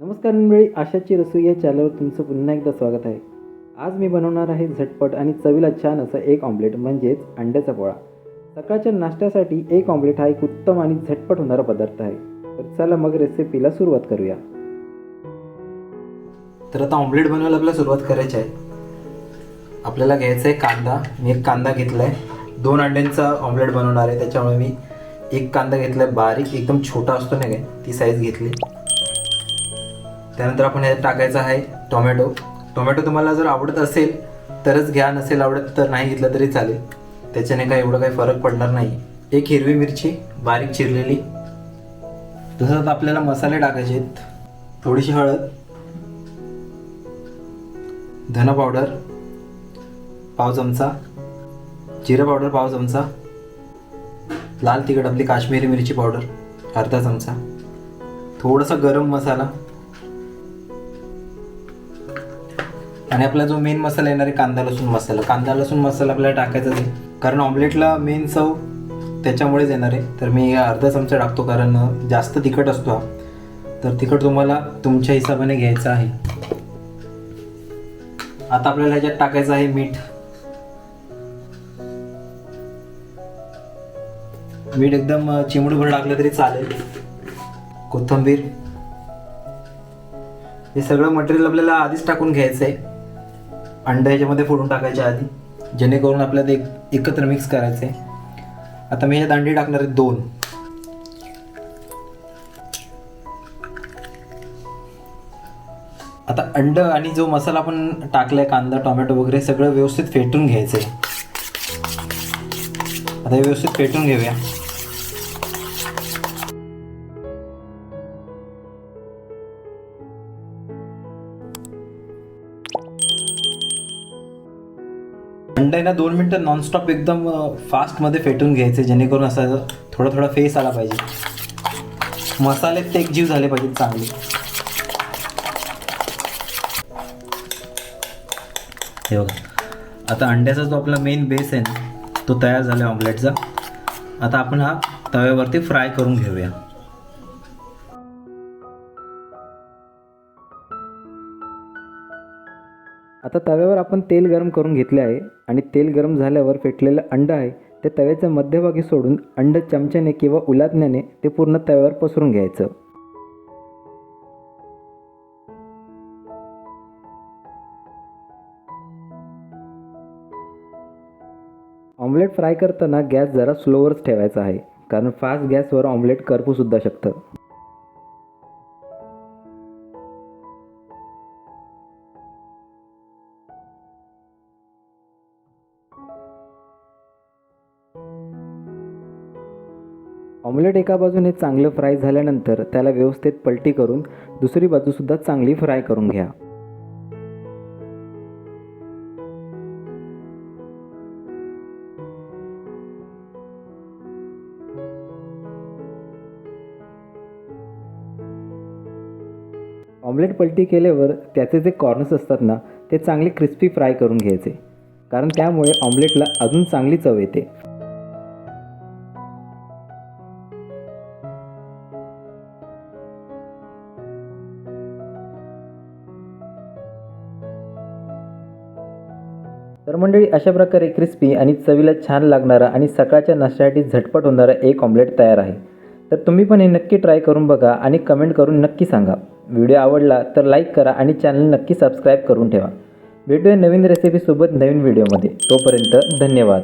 नमस्कार मंडळी आशाची रसोई या चॅनलवर तुमचं पुन्हा एकदा स्वागत आहे. आज मी बनवणार आहे झटपट आणि चवीला छान असं एक ऑमलेट म्हणजेच अंड्याचा पोळा. सकाळच्या नाश्त्यासाठी एक ऑमलेट हा एक उत्तम आणि झटपट होणारा पदार्थ आहे. तर चला मग रेसिपीला सुरुवात करूया. तर आता ऑमलेट बनवायला आपल्याला सुरुवात करायची आहे. आपल्याला घ्यायचा आहे कांदा. मी एक कांदा घेतला आहे दोन अंड्यांचा ऑमलेट बनवणार आहे. त्याच्यामुळे मी एक कांदा घेतला आहे बारीक. एकदम छोटा असतो नाही काय ती साईज घेतली. त्यानंतर आपण यात टाकायचा आहे टोमॅटो. टोमॅटो तुम्हाला जर आवडत असेल तरच घ्या. नसेल आवडत तर नाही घेतलं तरी चालेल. त्याच्याने काय एवढं काही फरक पडणार नाही. एक हिरवी मिरची बारीक चिरलेली. तसंच आपल्याला मसाले टाकायचे आहेत. थोडीशी हळद. धन पावडर. पाव चमचा. जिरं पावडर पाव चमचा. लाल तिखट आपली काश्मीरी मिरची पावडर अर्धा चमचा. थोडासा गरम मसाला. आणि आपला जो मेन मसाला येणार आहे कांदा लसूण मसाला. कांदा लसूण मसाला आपल्याला टाकायचाच आहे. कारण ऑमलेटला मेन चव त्याच्यामुळेच येणार आहे. तर मी अर्धा चमचा टाकतो कारण जास्त तिखट असतो हा. तर तिखट तुम्हाला तुमच्या हिशोबाने घ्यायचं आहे. आता आपल्याला ह्याच्यात टाकायचं आहे मीठ. मीठ एकदम चिमूटभर टाकलं तरी चालेल. कोथिंबीर. हे सगळं मटेरियल आपल्याला आधीच टाकून घ्यायचं आहे. अंडा ह्याच्यामध्ये फोडून टाकायच्या आधी. जेणेकरून आपल्याला ते एक- एकत्र मिक्स करायचं आहे आता मी ह्यात अंडी टाकणार आहे दोन. आता अंड आणि जो मसाला आपण टाकलाय कांदा टोमॅटो वगैरे सगळं व्यवस्थित फेटून घ्यायचं आहे आता हे व्यवस्थित फेटून घेऊया. अंडा आहे ना दोन मिनटं नॉनस्टॉप एकदम फास्टमध्ये फेटून घ्यायचे जेणेकरून असं थोडा थोडा फेस आला पाहिजे. मसाले ते एकजीव झाले पाहिजेत चांगले. हे बघा. आता अंड्याचा जो आपला मेन बेस आहे ना तो तयार झाला आहे ऑमलेटचा आता आपण हा तव्यावरती फ्राय करून घेऊया. आता तव्यावर आपण तेल गरम करून घेतले आहे आणि तेल गरम झाल्यावर फेटलेलं अंड आहे ते तव्याच्या मध्यभागी सोडून अंड चमच्याने किंवा उलाटण्याने ते पूर्ण तव्यावर पसरून घ्यायचं. ऑमलेट फ्राय करताना गॅस जरा स्लोवरच ठेवायचा आहे कारण फास्ट गॅसवर ऑमलेट करपूसुद्धा शकतं. ऑमलेट एका बाजूने चांगलं फ्राय झाल्यानंतर त्याला व्यवस्थित पलटी करून दुसरी बाजूसुद्धा चांगली फ्राय करून घ्या. ऑमलेट पलटी केल्यावर त्याचे जे कॉर्नर्स असतात ना ते चांगले क्रिस्पी फ्राय करून घ्यायचे. कारण त्यामुळे ऑमलेटला अजून चांगली चव येते. तर मंडळी अशा प्रकारे क्रिस्पी आणि चवीला छान लागणारा आणि सकाळच्या नाश्त्यासाठी झटपट होणारा एक ऑमलेट तयार आहे. तर तुम्ही पण हे नक्की ट्राय करून बघा आणि कमेंट करून नक्की सांगा. व्हिडिओ आवडला तर लाईक करा आणि चॅनल नक्की सबस्क्राईब करून ठेवा. भेटूया नवीन रेसिपीसोबत नवीन व्हिडिओमध्ये तोपर्यंत धन्यवाद.